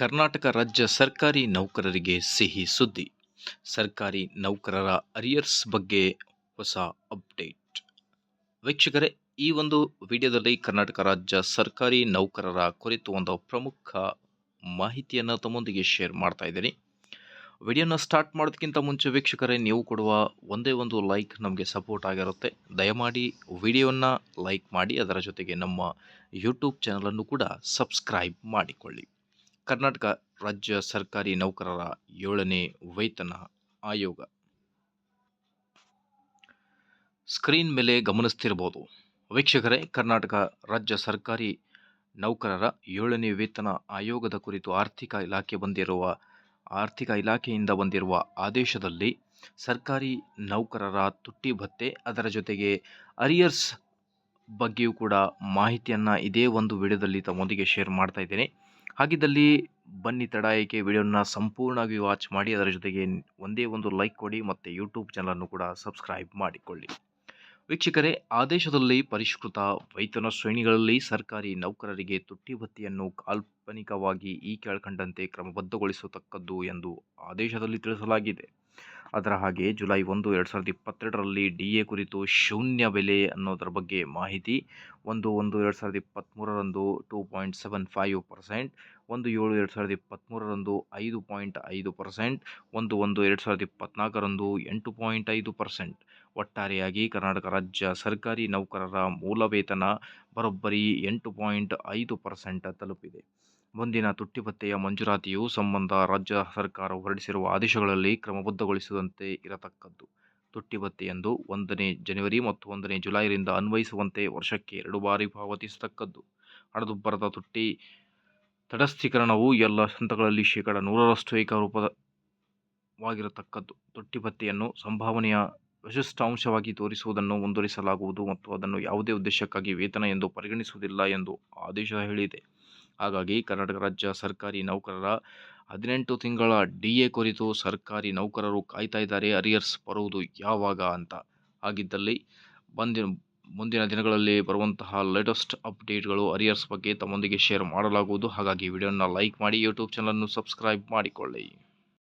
ಕರ್ನಾಟಕ ರಾಜ್ಯ ಸರ್ಕಾರಿ ನೌಕರರಿಗೆ ಸಿಹಿ ಸುದ್ದಿ. ಸರ್ಕಾರಿ ನೌಕರರ ಅರಿಯರ್ಸ್ ಬಗ್ಗೆ ಹೊಸ ಅಪ್ಡೇಟ್ ವೀಕ್ಷಕರೇ, ಈ ಒಂದು ವಿಡಿಯೋದಲ್ಲಿ ಕರ್ನಾಟಕ ರಾಜ್ಯ ಸರ್ಕಾರಿ ನೌಕರರ ಕುರಿತು ಒಂದು ಪ್ರಮುಖ ಮಾಹಿತಿಯನ್ನು ತಮ್ಮೊಂದಿಗೆ ಶೇರ್ ಮಾಡ್ತಾ ಇದ್ದೀನಿ. ವಿಡಿಯೋನ ಸ್ಟಾರ್ಟ್ ಮಾಡೋದಕ್ಕಿಂತ ಮುಂಚೆ ವೀಕ್ಷಕರೇ, ನೀವು ಕೊಡುವ ಒಂದೇ ಒಂದು ಲೈಕ್ ನಮಗೆ ಸಪೋರ್ಟ್ ಆಗಿರುತ್ತೆ. ದಯಮಾಡಿ ವಿಡಿಯೋನ ಲೈಕ್ ಮಾಡಿ, ಅದರ ಜೊತೆಗೆ ನಮ್ಮ ಯೂಟ್ಯೂಬ್ ಚಾನಲನ್ನು ಕೂಡ ಸಬ್ಸ್ಕ್ರೈಬ್ ಮಾಡಿಕೊಳ್ಳಿ. ಕರ್ನಾಟಕ ರಾಜ್ಯ ಸರ್ಕಾರಿ ನೌಕರರ ಏಳನೇ ವೇತನ ಆಯೋಗ. ಸ್ಕ್ರೀನ್ ಮೇಲೆ ಗಮನಿಸ್ತಿರ್ಬೋದು ವೀಕ್ಷಕರೇ, ಕರ್ನಾಟಕ ರಾಜ್ಯ ಸರ್ಕಾರಿ ನೌಕರರ ಏಳನೇ ವೇತನ ಆಯೋಗದ ಕುರಿತು ಆರ್ಥಿಕ ಇಲಾಖೆ ಬಂದಿರುವ, ಆರ್ಥಿಕ ಇಲಾಖೆಯಿಂದ ಬಂದಿರುವ ಆದೇಶದಲ್ಲಿ ಸರ್ಕಾರಿ ನೌಕರರ ತುಟ್ಟಿ ಭತ್ತೆ ಅದರ ಜೊತೆಗೆ ಅರಿಯರ್ಸ್ ಬಗ್ಗೆಯೂ ಕೂಡ ಮಾಹಿತಿಯನ್ನು ಇದೇ ಒಂದು ವಿಡಿಯೋದಲ್ಲಿ ತಮ್ಮೊಂದಿಗೆ ಶೇರ್ ಮಾಡ್ತಾ ಇದ್ದೇನೆ. ಹಾಗಿದ್ದಲ್ಲಿ ಬನ್ನಿ ತಡ ಏಕೆ ವಿಡಿಯೋನ ಸಂಪೂರ್ಣವಾಗಿ ವಾಚ್ ಮಾಡಿ, ಅದರ ಜೊತೆಗೆ ಒಂದೇ ಒಂದು ಲೈಕ್ ಕೊಡಿ ಮತ್ತು ಯೂಟ್ಯೂಬ್ ಚಾನಲನ್ನು ಕೂಡ ಸಬ್ಸ್ಕ್ರೈಬ್ ಮಾಡಿಕೊಳ್ಳಿ. ವೀಕ್ಷಕರೇ, ಆದೇಶದಲ್ಲಿ ಪರಿಷ್ಕೃತ ವೈತನ ಶ್ರೇಣಿಗಳಲ್ಲಿ ಸರ್ಕಾರಿ ನೌಕರರಿಗೆ ತುಟ್ಟಿ ಭತ್ಯೆಯನ್ನು ಕಾಲ್ಪನಿಕವಾಗಿ ಈ ಕೆಳಕಂಡಂತೆ ಕ್ರಮಬದ್ಧಗೊಳಿಸತಕ್ಕದ್ದು ಎಂದು ಆದೇಶದಲ್ಲಿ ತಿಳಿಸಲಾಗಿದೆ. ಅದರ ಹಾಗೆ ಜುಲೈ ಒಂದು, ಎರಡು ಸಾವಿರದ ಇಪ್ಪತ್ತೆರಡರಲ್ಲಿ ಡಿ ಎ ಕುರಿತು ಶೂನ್ಯ ಬೆಲೆ ಅನ್ನೋದರ ಬಗ್ಗೆ ಮಾಹಿತಿ ಒಂದು ಒಂದು, ಎರಡು ಸಾವಿರದ ಇಪ್ಪತ್ತ್ಮೂರರಂದು two point seven five percent ಒಂದು ಏಳು ಎರಡು ಸಾವಿರದ ಇಪ್ಪತ್ತ್ಮೂರರಂದು ಐದು ಪಾಯಿಂಟ್ ಐದು ಪರ್ಸೆಂಟ್, ಒಂದು ಒಂದು ಎರಡು ಸಾವಿರದ ಇಪ್ಪತ್ತ್ನಾಲ್ಕರಂದು ಎಂಟು ಪಾಯಿಂಟ್ ಐದು ಪರ್ಸೆಂಟ್. ಒಟ್ಟಾರೆಯಾಗಿ ಕರ್ನಾಟಕ ರಾಜ್ಯ ಸರ್ಕಾರಿ ನೌಕರರ ಮೂಲ ವೇತನ ಬರೋಬ್ಬರಿ ಎಂಟು ಪಾಯಿಂಟ್ ಐದು ಪರ್ಸೆಂಟ್ ತಲುಪಿದೆ. ಮುಂದಿನ ತುಟ್ಟಿಪತ್ತೆಯ ಮಂಜೂರಾತಿಯು ಸಂಬಂಧ ರಾಜ್ಯ ಸರ್ಕಾರ ಹೊರಡಿಸಿರುವ ಆದೇಶಗಳಲ್ಲಿ ಕ್ರಮಬದ್ಧಗೊಳಿಸುವಂತೆ ಇರತಕ್ಕದ್ದು. ತುಟ್ಟಿ ಭತ್ಯೆಯೆಂದು ಒಂದನೇ ಜನವರಿ ಮತ್ತು ಒಂದನೇ ಜುಲೈರಿಂದ ಅನ್ವಯಿಸುವಂತೆ ವರ್ಷಕ್ಕೆ ಎರಡು ಬಾರಿ ಪಾವತಿಸತಕ್ಕದ್ದು. ಹಣದುಬ್ಬರದ ತುಟ್ಟಿ ತಟಸ್ಥೀಕರಣವು ಎಲ್ಲ ಹಂತಗಳಲ್ಲಿ ಶೇಕಡ ನೂರರಷ್ಟು ಏಕರೂಪವಾಗಿರತಕ್ಕದ್ದು. ತುಟ್ಟಿ ಸಂಭಾವನೆಯ ಸಂಭಾವನೆಯ ವಿಶಿಷ್ಟಾಂಶವಾಗಿ ತೋರಿಸುವುದನ್ನು ಮುಂದುವರಿಸಲಾಗುವುದು ಮತ್ತು ಅದನ್ನು ಯಾವುದೇ ಉದ್ದೇಶಕ್ಕಾಗಿ ವೇತನ ಎಂದು ಪರಿಗಣಿಸುವುದಿಲ್ಲ ಎಂದು ಆದೇಶ ಹೇಳಿದೆ. ಹಾಗಾಗಿ ಕರ್ನಾಟಕ ರಾಜ್ಯ ಸರ್ಕಾರಿ ನೌಕರರ ಹದಿನೆಂಟು ತಿಂಗಳ ಡಿ ಎ ಕುರಿತು ಸರ್ಕಾರಿ ನೌಕರರು ಕಾಯ್ತಾ ಇದ್ದಾರೆ, ಅರಿಯರ್ಸ್ ಬರುವುದು ಯಾವಾಗ ಅಂತ. ಹಾಗಿದ್ದಲ್ಲಿ ಬಂದಿನ ಮುಂದಿನ ದಿನಗಳಲ್ಲಿ ಬರುವಂತಹ ಲೇಟೆಸ್ಟ್ ಅಪ್ಡೇಟ್ಗಳು ಅರಿಯರ್ಸ್ ಬಗ್ಗೆ ತಮ್ಮೊಂದಿಗೆ ಶೇರ್ ಮಾಡಲಾಗುವುದು. ಹಾಗಾಗಿ ವಿಡಿಯೋನ ಲೈಕ್ ಮಾಡಿ ಯೂಟ್ಯೂಬ್ ಚಾನಲನ್ನು ಸಬ್ಸ್ಕ್ರೈಬ್ ಮಾಡಿಕೊಳ್ಳಿ.